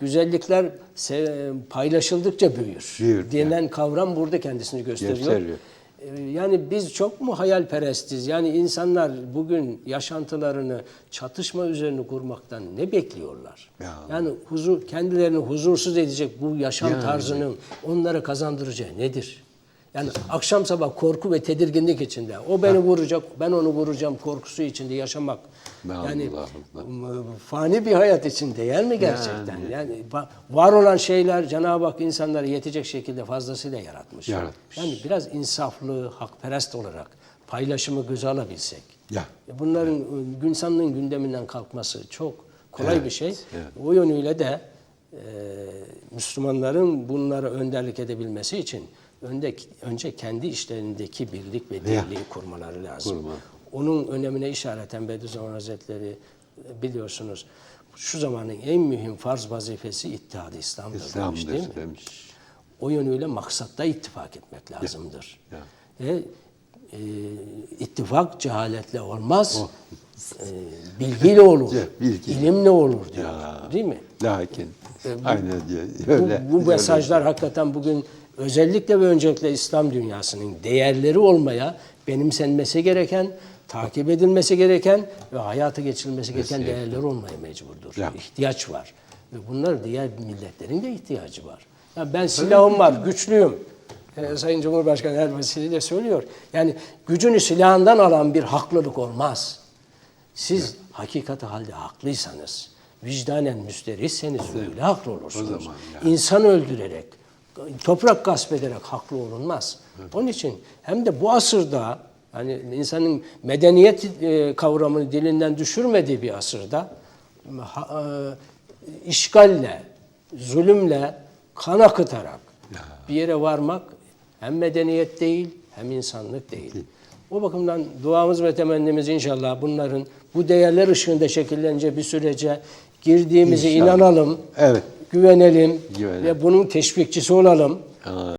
güzellikler paylaşıldıkça büyür. Büyür, Denen kavram burada kendisini gösteriyor. Gösteriyor. Ee, Yani biz çok mu hayalperestiz? Yani insanlar bugün yaşantılarını çatışma üzerine kurmaktan ne bekliyorlar? Ya. Yani huzur kendilerini huzursuz edecek bu yaşam Yani. tarzının onlara kazandıracağı nedir? Yani akşam sabah korku ve tedirginlik içinde. O beni vuracak, ben onu vuracağım korkusu içinde yaşamak. Allah yani Allah. fani bir hayat için değer mi gerçekten? Yani, ba- var olan şeyler Cenab-ı Hak insanları yetecek şekilde fazlasıyla yaratmış. Yaratmış. Yani biraz insaflı, hakperest olarak paylaşımı göze alabilsek. Ya. E, Bunların e, insanlığın gündeminden kalkması çok kolay Evet, bir şey. evet. O yönüyle de e, Müslümanların bunlara önderlik edebilmesi için önde, önce kendi işlerindeki birlik ve Ya. dirliği kurmaları lazım. Kurma. Onun önemine işareten Bediüzzaman Hazretleri biliyorsunuz şu zamanın en mühim farz vazifesi ittihad-ı İslam'dır demiş İslam'dır değil mi? demiş. O yönüyle maksatta ittifak etmek lazımdır. Ya. Ve e, ittifak cehaletle olmaz. Oh. E, bilgiyle olur. Ya, bilgi. ilimle olur diyor. Ya. Değil mi? Lakin. E, Aynen. Bu, Öyle. bu öyle. mesajlar hakikaten bugün özellikle ve öncelikle İslam dünyasının değerleri olmaya benimsenmesi gereken, takip edilmesi gereken ve hayata geçirilmesi gereken değerler olmaya mecburdur. Ya. İhtiyaç var. Ve bunlar diğer milletlerin de ihtiyacı var. Ya ben silahım var, güçlüyüm. Ee, Sayın Cumhurbaşkanı her vesileyle söylüyor. Yani gücünü silahından alan bir haklılık olmaz. Siz hakikati halde haklıysanız, vicdanen müsterihseniz öyle haklı olursunuz. O zaman yani. İnsan öldürerek, toprak gasp ederek haklı olunmaz. Onun için hem de bu asırda hani insanın medeniyet e, kavramını dilinden düşürmediği bir asırda e, işgalle, zulümle, kan akıtarak bir yere varmak hem medeniyet değil hem insanlık değil. O bakımdan duamız ve temennimiz inşallah bunların bu değerler ışığında şekillenecek bir sürece girdiğimizi İnşallah. inanalım, Evet. güvenelim Güvenelim. ve bunun teşvikçisi olalım. Aa,